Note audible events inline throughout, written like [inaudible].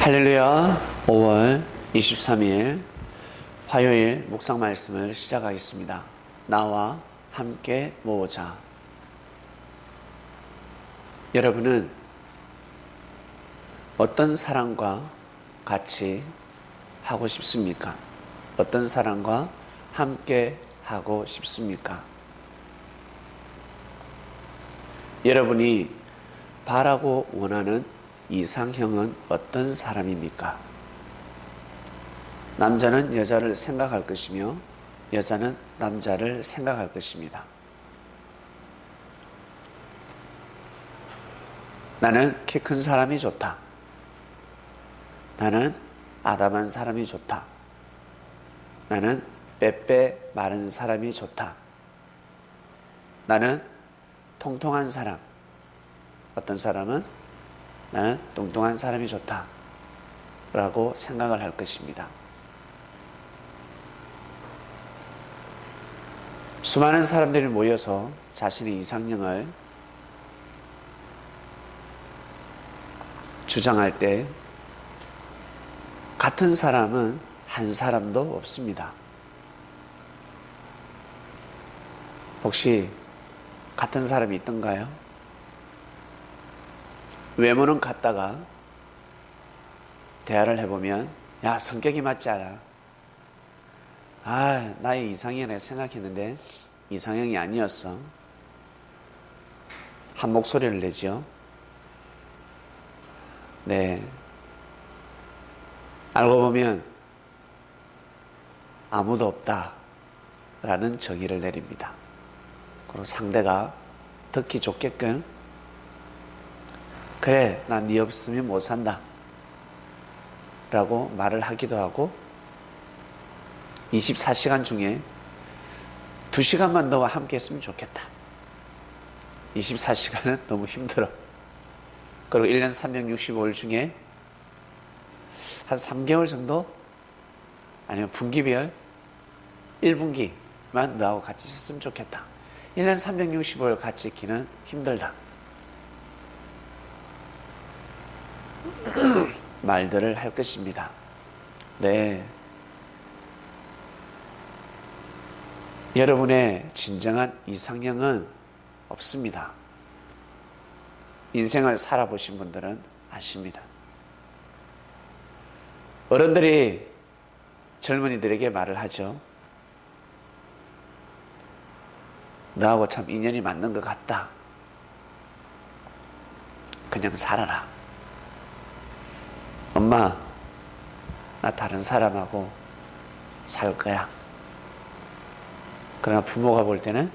할렐루야 5월 23일 화요일 묵상 말씀을 시작하겠습니다. 나와 함께 모으자. 여러분은 어떤 사람과 같이 하고 싶습니까? 어떤 사람과 함께 하고 싶습니까? 여러분이 바라고 원하는 이상형은 어떤 사람입니까? 남자는 여자를 생각할 것이며 여자는 남자를 생각할 것입니다. 나는 키 큰 사람이 좋다. 나는 아담한 사람이 좋다. 나는 빼빼 마른 사람이 좋다. 나는 통통한 사람. 어떤 사람은 나는 뚱뚱한 사람이 좋다. 라고 생각을 할 것입니다. 수많은 사람들이 모여서 자신의 이상형을 주장할 때 같은 사람은 한 사람도 없습니다. 혹시 같은 사람이 있던가요? 외모는 같다가 대화를 해보면 야 성격이 맞지 않아. 아 나의 이상형을 생각했는데 이상형이 아니었어. 한 목소리를 내죠. 네. 알고 보면 아무도 없다 라는 정의를 내립니다. 그리고 상대가 듣기 좋게끔 그래, 난네 없으면 못 산다. 라고 말을 하기도 하고, 24시간 중에 2시간만 너와 함께 했으면 좋겠다. 24시간은 너무 힘들어. 그리고 1년 365일 중에 한 3개월 정도? 아니면 분기별 1분기만 너하고 같이 있었으면 좋겠다. 1년 365일 같이 있기는 힘들다. [clears throat] 말들을 할 것입니다. 네. 여러분의 진정한 이상형은 없습니다. 인생을 살아보신 분들은 아십니다. 어른들이 젊은이들에게 말을 하죠. 너하고 참 인연이 맞는 것 같다. 그냥 살아라. 엄마, 나 다른 사람하고 살 거야. 그러나 부모가 볼 때는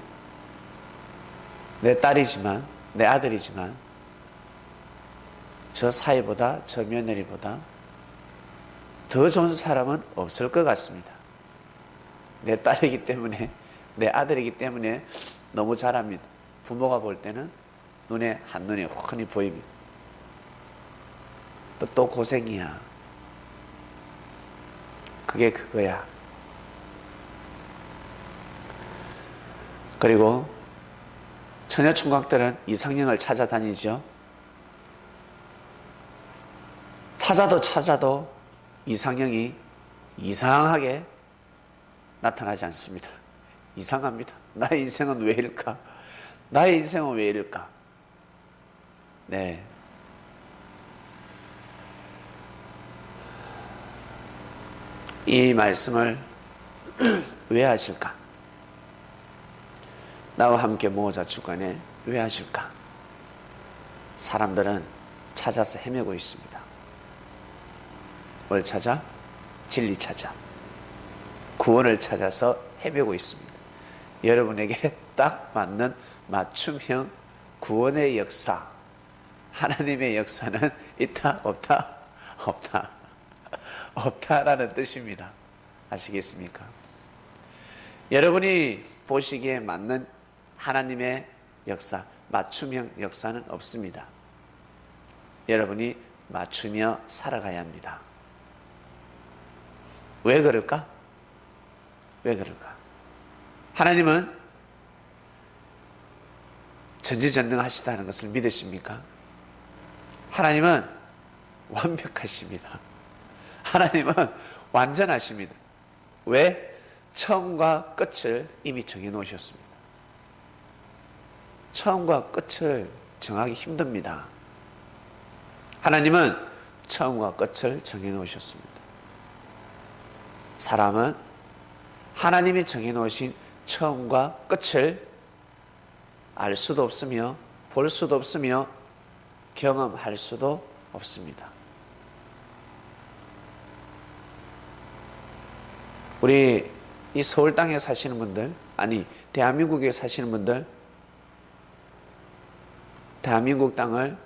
내 딸이지만, 내 아들이지만, 저 사이보다, 저 며느리보다 더 좋은 사람은 없을 것 같습니다. 내 딸이기 때문에, 내 아들이기 때문에 너무 잘합니다. 부모가 볼 때는 눈에 한눈에 훤히 보입니다. 또, 또 고생이야. 그게 그거야. 그리고 처녀 총각들은 이상형을 찾아다니죠. 찾아도 찾아도 이상형이 이상하게 나타나지 않습니다. 이상합니다. 나의 인생은 왜 이럴까? 나의 인생은 왜 이럴까? 네. 이 말씀을 [clears throat] 왜 하실까? 나와 함께 모자 주간에 왜 하실까? 사람들은 찾아서 헤매고 있습니다. 뭘 찾아? 진리 찾아. 구원을 찾아서 헤매고 있습니다. 여러분에게 [laughs] 딱 맞는 맞춤형 구원의 역사, 하나님의 역사는 있다, 없다, 없다. [laughs] 없다라는 뜻입니다. 아시겠습니까? 여러분이 보시기에 맞는 하나님의 역사, 맞춤형 역사는 없습니다. 여러분이 맞추며 살아가야 합니다. 왜 그럴까? 왜 그럴까? 하나님은 전지전능하시다는 것을 믿으십니까? 하나님은 완벽하십니다. 하나님은 완전하십니다. 왜? 처음과 끝을 이미 정해 놓으셨습니다. 처음과 끝을 정하기 힘듭니다. 하나님은 처음과 끝을 정해 놓으셨습니다. 사람은 하나님이 정해 놓으신 처음과 끝을 알 수도 없으며 볼 수도 없으며 경험할 수도 없습니다. 우리 이 서울 땅에 사시는 분들, 아니, 대한민국에 사시는 분들, 대한민국 땅을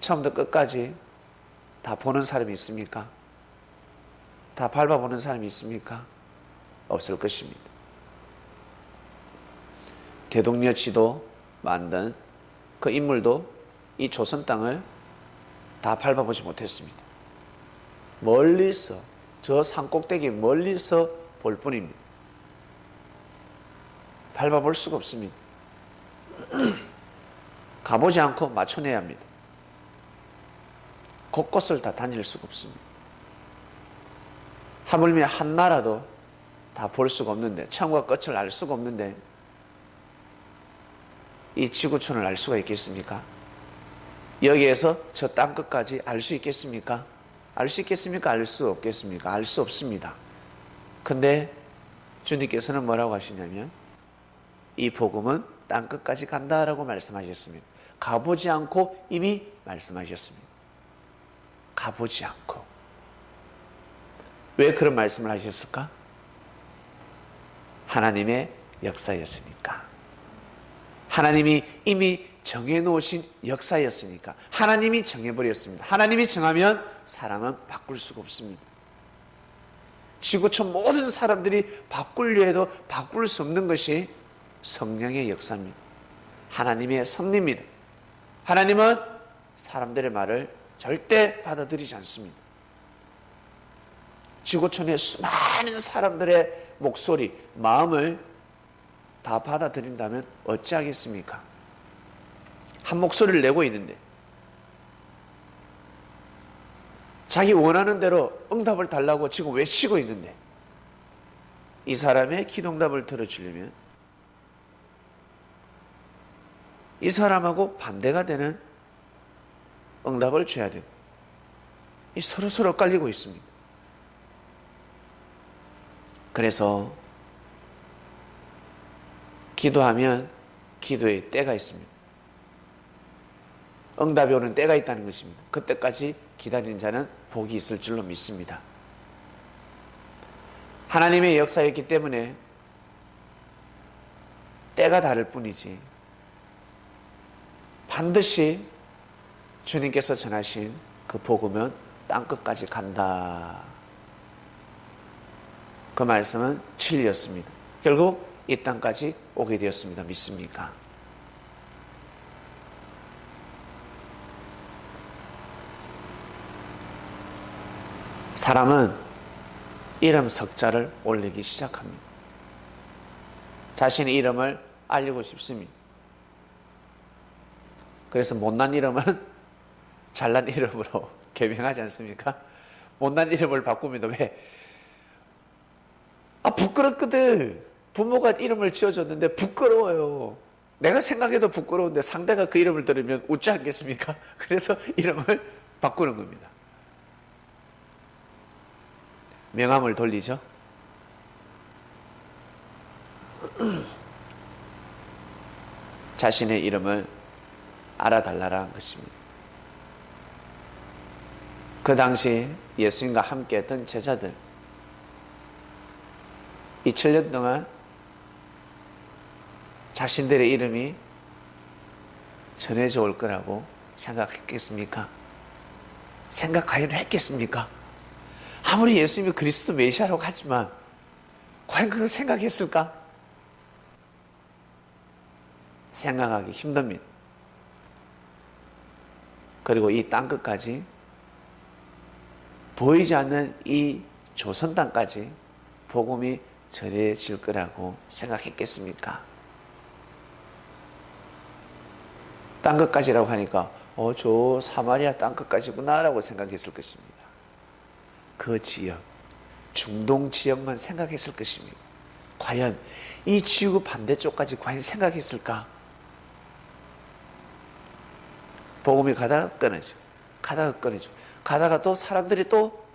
처음부터 끝까지 다 보는 사람이 있습니까? 다 밟아보는 사람이 있습니까? 없을 것입니다. 대동여 지도 만든 그 인물도 이 조선 땅을 다 밟아보지 못했습니다. 멀리서 저 산꼭대기 멀리서 볼 뿐입니다. 밟아볼 수가 없습니다. [clears throat] 가보지 않고 맞춰내야 합니다. 곳곳을 다 다닐 수가 없습니다. 하물며 한 나라도 다 볼 수가 없는데 처음과 끝을 알 수가 없는데 이 지구촌을 알 수가 있겠습니까? 여기에서 저 땅 끝까지 알 수 있겠습니까? 알 수 있겠습니까? 알 수 없겠습니까? 알 수 없습니다. 근데 주님께서는 뭐라고 하시냐면 이 복음은 땅 끝까지 간다라고 말씀하셨습니다. 가보지 않고 이미 말씀하셨습니다. 가보지 않고. 왜 그런 말씀을 하셨을까? 하나님의 역사였으니까. 하나님이 이미 정해 놓으신 역사였으니까. 하나님이 정해 버렸습니다. 하나님이 정하면 사람은 바꿀 수가 없습니다. 지구촌 모든 사람들이 바꾸려 해도 바꿀 수 없는 것이 성령의 역사입니다. 하나님의 섭리입니다. 하나님은 사람들의 말을 절대 받아들이지 않습니다. 지구촌의 수많은 사람들의 목소리, 마음을 다 받아들인다면 어찌하겠습니까? 한 목소리를 내고 있는데 자기 원하는 대로 응답을 달라고 지금 외치고 있는데 이 사람의 기동답을 들어주려면 이 사람하고 반대가 되는 응답을 줘야 되고 이 서로 서로 엇갈리고 있습니다. 그래서 기도하면 기도의 때가 있습니다. 응답이 오는 때가 있다는 것입니다. 그때까지 기다리는 자는 복이 있을 줄로 믿습니다. 하나님의 역사였기 때문에 때가 다를 뿐이지 반드시 주님께서 전하신 그 복음은 땅끝까지 간다. 그 말씀은 진리였습니다. 결국 이 땅까지 오게 되었습니다. 믿습니까? 사람은 이름 석자를 올리기 시작합니다. 자신의 이름을 알리고 싶습니다. 그래서 못난 이름은 [laughs] 잘난 이름으로 [laughs] 개명하지 않습니까? 못난 이름을 바꾸면 왜? 아, 부끄럽거든. 부모가 이름을 지어줬는데 부끄러워요. 내가 생각해도 부끄러운데 상대가 그 이름을 들으면 웃지 않겠습니까? [laughs] 그래서 이름을 바꾸는 겁니다. 명함을 돌리죠. [clears throat] 자신의 이름을 알아달라는 것입니다. 그 당시 예수님과 함께 했던 제자들, 이 7년 동안 자신들의 이름이 전해져 올 거라고 생각했겠습니까? 생각하여 했겠습니까? 아무리 예수님이 그리스도 메시아라고 하지만 과연 그걸 생각했을까? 생각하기 힘듭니다. 그리고 이 땅 끝까지 보이지 않는 이 조선 땅까지 복음이 전해질 거라고 생각했겠습니까? 땅 끝까지라고 하니까 어, 저 사마리아 땅 끝까지구나라고 생각했을 것입니다. 그 지역, 중동 지역만 생각했을 것입니다. 과연 이 지구 반대쪽까지 과연 생각했을까? 복음이 가다가 끊어져. 가다가 끊어져. 가다가 또 사람들이 또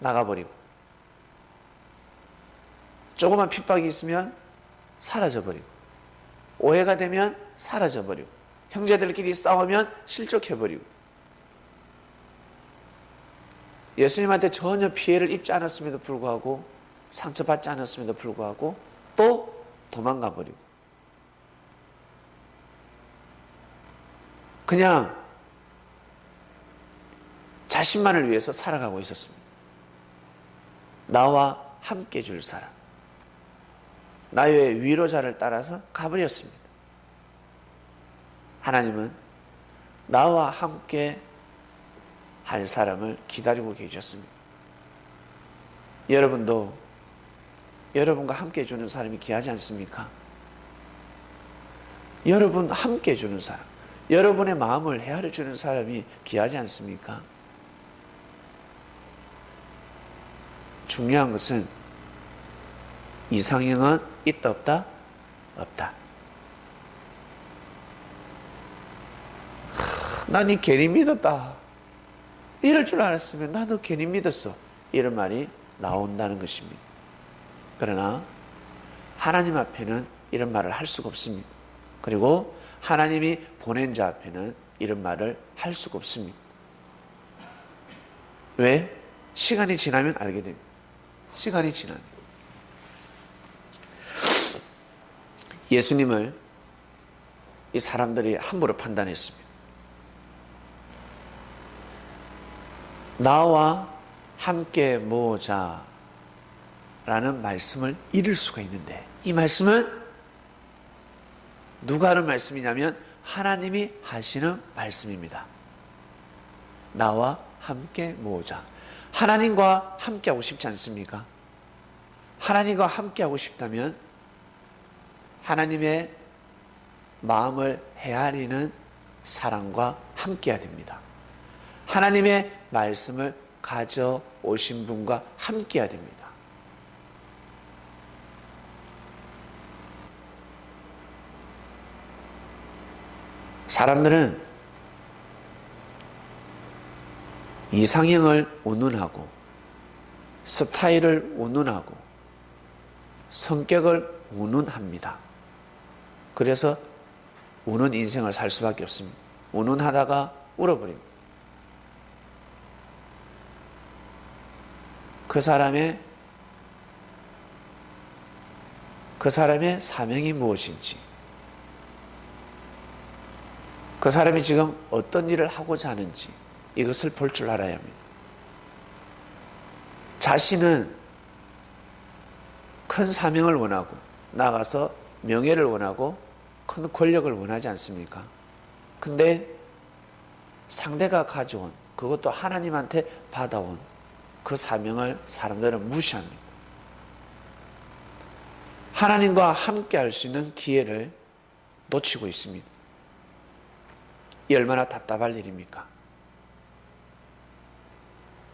나가버리고. 조그만 핍박이 있으면 사라져버리고. 오해가 되면 사라져버리고. 형제들끼리 싸우면 실족해버리고. 예수님한테 전혀 피해를 입지 않았음에도 불구하고 상처받지 않았음에도 불구하고 또 도망가 버리고 그냥 자신만을 위해서 살아가고 있었습니다. 나와 함께 줄 사람. 나의 위로자를 따라서 가버렸습니다. 하나님은 나와 함께 할 사람을 기다리고 계셨습니다. 여러분도 여러분과 함께 해주는 사람이 귀하지 않습니까? 여러분 함께 해주는 사람, 여러분의 마음을 헤아려 주는 사람이 귀하지 않습니까? 중요한 것은 이상형은 있다 없다? 없다. 난이 괜히 믿었다. 이럴 줄 알았으면 나도 괜히 믿었어. 이런 말이 나온다는 것입니다. 그러나 하나님 앞에는 이런 말을 할 수가 없습니다. 그리고 하나님이 보낸 자 앞에는 이런 말을 할 수가 없습니다. 왜? 시간이 지나면 알게 됩니다. 시간이 지나면. 예수님을 이 사람들이 함부로 판단했습니다. 나와 함께 모자 라는 말씀을 잃을 수가 있는데 이 말씀은 누가 하는 말씀이냐면 하나님이 하시는 말씀입니다. 나와 함께 모으자. 하나님과 함께 하고 싶지 않습니까? 하나님과 함께 하고 싶다면 하나님의 마음을 헤아리는 사랑과 함께 해야 됩니다. 하나님의 말씀을 가져오신 분과 함께 해야 됩니다. 사람들은 이상형을 운운하고 스타일을 운운하고 성격을 운운합니다. 그래서 우는 인생을 살 수밖에 없습니다. 운운하다가 울어버립니다. 그 사람의 그 사람의 사명이 무엇인지 그 사람이 지금 어떤 일을 하고자 하는지 이것을 볼 줄 알아야 합니다. 자신은 큰 사명을 원하고 나가서 명예를 원하고 큰 권력을 원하지 않습니까? 근데 상대가 가져온 그것도 하나님한테 받아온 그 사명을 사람들은 무시합니다. 하나님과 함께 할 수 있는 기회를 놓치고 있습니다. 이 얼마나 답답할 일입니까?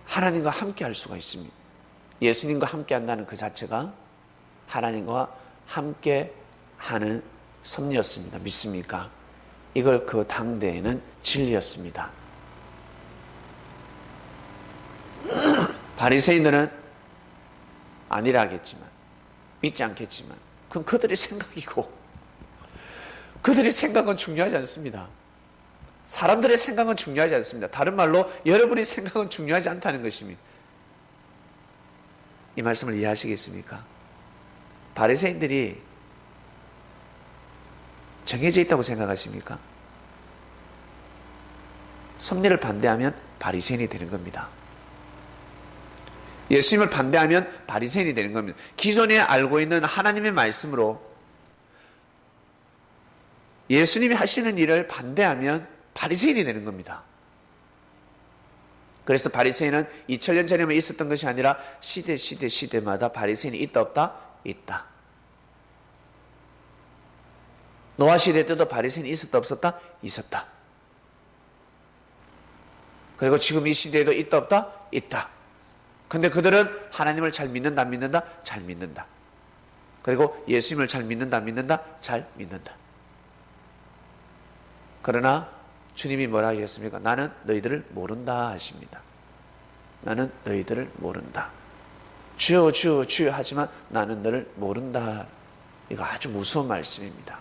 하나님과 함께 할 수가 있습니다. 예수님과 함께 한다는 그 자체가 하나님과 함께 하는 섭리였습니다. 믿습니까? 이걸 그 당대에는 진리였습니다. 바리새인들은 아니라 하겠지만 믿지 않겠지만 그건 그들의 생각이고 그들의 생각은 중요하지 않습니다. 사람들의 생각은 중요하지 않습니다. 다른 말로 여러분의 생각은 중요하지 않다는 것입니다. 이 말씀을 이해하시겠습니까? 바리새인들이 정해져 있다고 생각하십니까? 섭리를 반대하면 바리새인이 되는 겁니다. 예수님을 반대하면 바리새인이 되는 겁니다. 기존에 알고 있는 하나님의 말씀으로 예수님이 하시는 일을 반대하면 바리새인이 되는 겁니다. 그래서 바리새인은 2000년 전에만 있었던 것이 아니라 시대 시대 시대마다 바리새인이 있다 없다? 있다. 노아 시대 때도 바리새인이 있었다 없었다? 있었다. 그리고 지금 이 시대에도 있다 없다? 있다. 근데 그들은 하나님을 잘 믿는다 안 믿는다? 잘 믿는다. 그리고 예수님을 잘 믿는다 안 믿는다? 잘 믿는다. 그러나 주님이 뭐라 하셨습니까? 나는 너희들을 모른다 하십니다. 나는 너희들을 모른다. 주여 주여 주여 하지만 나는 너를 모른다. 이거 아주 무서운 말씀입니다.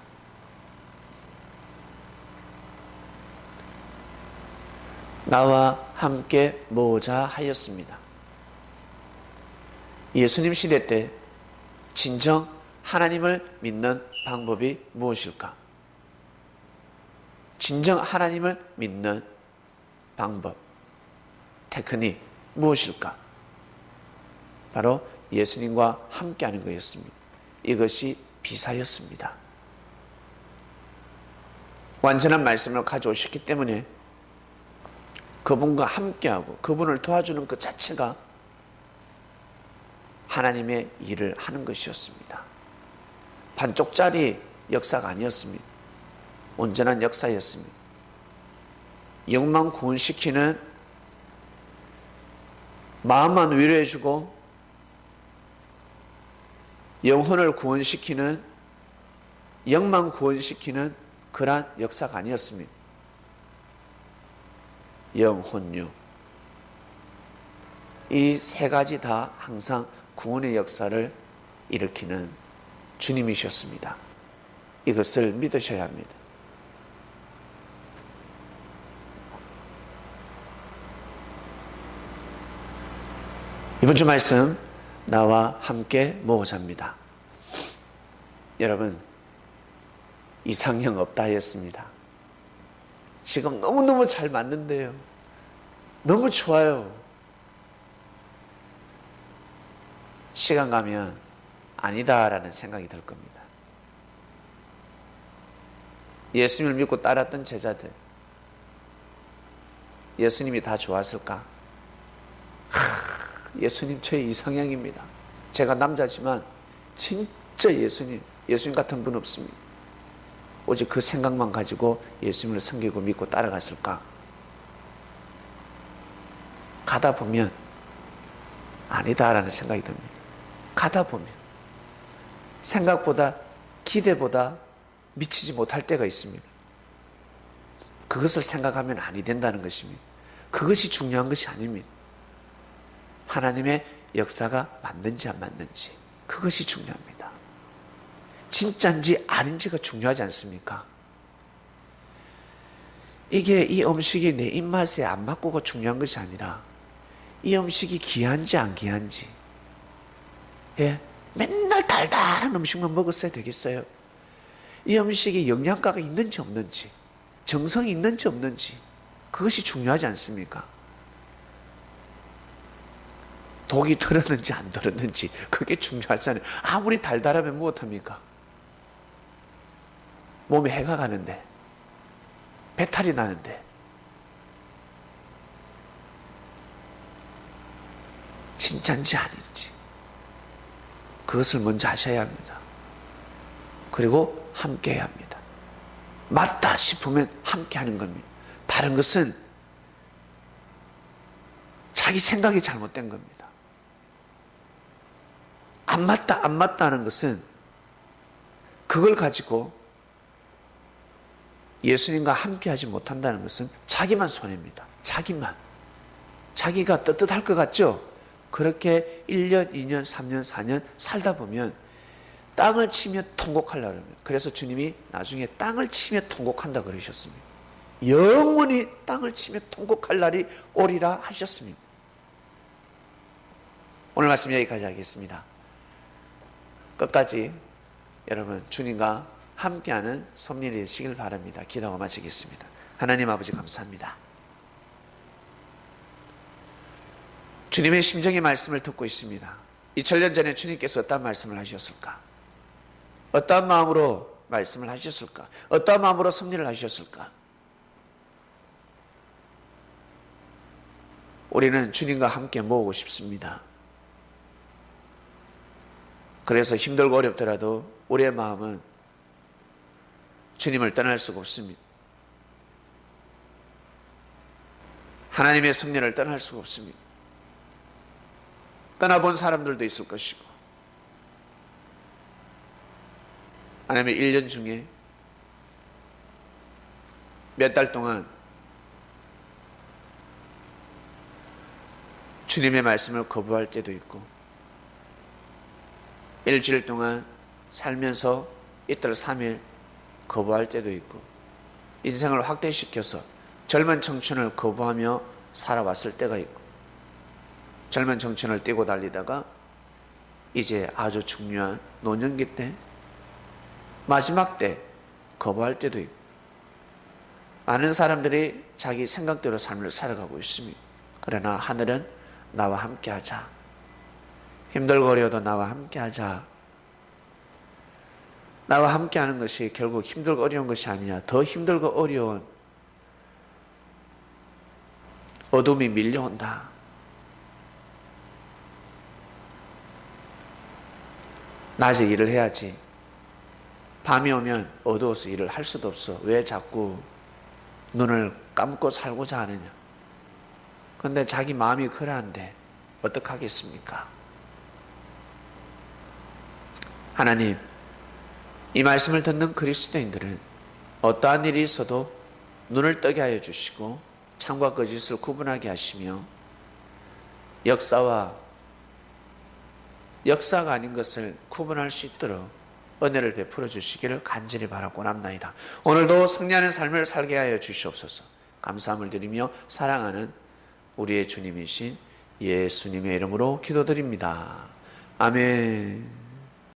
나와 함께 모자 하였습니다. 예수님 시대 때 진정 하나님을 믿는 방법이 무엇일까? 진정 하나님을 믿는 방법, 테크닉 무엇일까? 바로 예수님과 함께하는 것이었습니다. 이것이 비사였습니다. 완전한 말씀을 가져오셨기 때문에 그분과 함께하고 그분을 도와주는 그 자체가 하나님의 일을 하는 것이었습니다. 반쪽짜리 역사가 아니었습니다. 온전한 역사였습니다. 영만 구원시키는 마음만 위로해주고 영혼을 구원시키는 영만 구원시키는 그러한 역사가 아니었습니다. 영혼유 이 세 가지 다 항상 구원의 역사를 일으키는 주님이셨습니다. 이것을 믿으셔야 합니다. 이번 주 말씀 나와 함께 모자입니다. 여러분 이상형 없다 했습니다. 지금 너무너무 잘 맞는데요. 너무 좋아요. 시간 가면 아니다라는 생각이 들 겁니다. 예수님을 믿고 따랐던 제자들, 예수님이 다 좋았을까? 하, 예수님 제 이상형입니다. 제가 남자지만 진짜 예수님, 예수님 같은 분 없습니다. 오직 그 생각만 가지고 예수님을 섬기고 믿고 따라갔을까? 가다 보면 아니다라는 생각이 듭니다. 가다 보면 생각보다 기대보다 미치지 못할 때가 있습니다. 그것을 생각하면 아니 된다는 것입니다. 그것이 중요한 것이 아닙니다. 하나님의 역사가 맞는지 안 맞는지 그것이 중요합니다. 진짜인지 아닌지가 중요하지 않습니까? 이게 이 음식이 내 입맛에 안 맞고가 중요한 것이 아니라 이 음식이 귀한지 안 귀한지 예? 맨날 달달한 음식만 먹었어야 되겠어요? 이 음식에 영양가가 있는지 없는지 정성이 있는지 없는지 그것이 중요하지 않습니까? 독이 들었는지 안 들었는지 그게 중요하잖아요. 아무리 달달하면 무엇합니까? 몸에 해가 가는데 배탈이 나는데 진짜인지 아닌지 그것을 먼저 하셔야 합니다. 그리고 함께 해야 합니다. 맞다 싶으면 함께 하는 겁니다. 다른 것은 자기 생각이 잘못된 겁니다. 안 맞다, 안 맞다 하는 것은 그걸 가지고 예수님과 함께 하지 못한다는 것은 자기만 손해입니다. 자기만. 자기가 떳떳할 것 같죠? 그렇게 1년, 2년, 3년, 4년 살다 보면 땅을 치며 통곡하려고 합니다. 그래서 주님이 나중에 땅을 치며 통곡한다 그러셨습니다. 영원히 땅을 치며 통곡할 날이 오리라 하셨습니다. 오늘 말씀 여기까지 하겠습니다. 끝까지 여러분 주님과 함께하는 섭리이 되시길 바랍니다. 기도하고 마치겠습니다. 하나님 아버지 감사합니다. 주님의 심정의 말씀을 듣고 있습니다. 2000년 전에 주님께서 어떤 말씀을 하셨을까? 어떠한 마음으로 말씀을 하셨을까? 어떠한 마음으로 섭리를 하셨을까? 우리는 주님과 함께 모으고 싶습니다. 그래서 힘들고 어렵더라도 우리의 마음은 주님을 떠날 수가 없습니다. 하나님의 섭리를 떠날 수가 없습니다. 떠나본 사람들도 있을 것이고 아니면 1년 중에 몇 달 동안 주님의 말씀을 거부할 때도 있고 일주일 동안 살면서 이틀 삼일 거부할 때도 있고 인생을 확대시켜서 젊은 청춘을 거부하며 살아왔을 때가 있고 젊은 청춘을 뛰고 달리다가 이제 아주 중요한 노년기 때 마지막 때 거부할 때도 있고 많은 사람들이 자기 생각대로 삶을 살아가고 있습니다. 그러나 하늘은 나와 함께 하자. 힘들거려도 나와 함께 하자. 나와 함께 하는 것이 결국 힘들고 어려운 것이 아니야. 더 힘들고 어려운 어둠이 밀려온다. 낮에 일을 해야지. 밤이 오면 어두워서 일을 할 수도 없어. 왜 자꾸 눈을 감고 살고자 하느냐. 근데 자기 마음이 그러한데 어떡하겠습니까? 하나님, 이 말씀을 듣는 그리스도인들은 어떠한 일이 있어도 눈을 뜨게 하여 주시고 참과 거짓을 구분하게 하시며 역사와 역사가 아닌 것을 구분할 수 있도록 은혜를 베풀어 주시기를 간절히 바라고 남나이다. 오늘도 승리하는 삶을 살게 하여 주시옵소서. 감사함을 드리며 사랑하는 우리의 주님이신 예수님의 이름으로 기도드립니다. 아멘.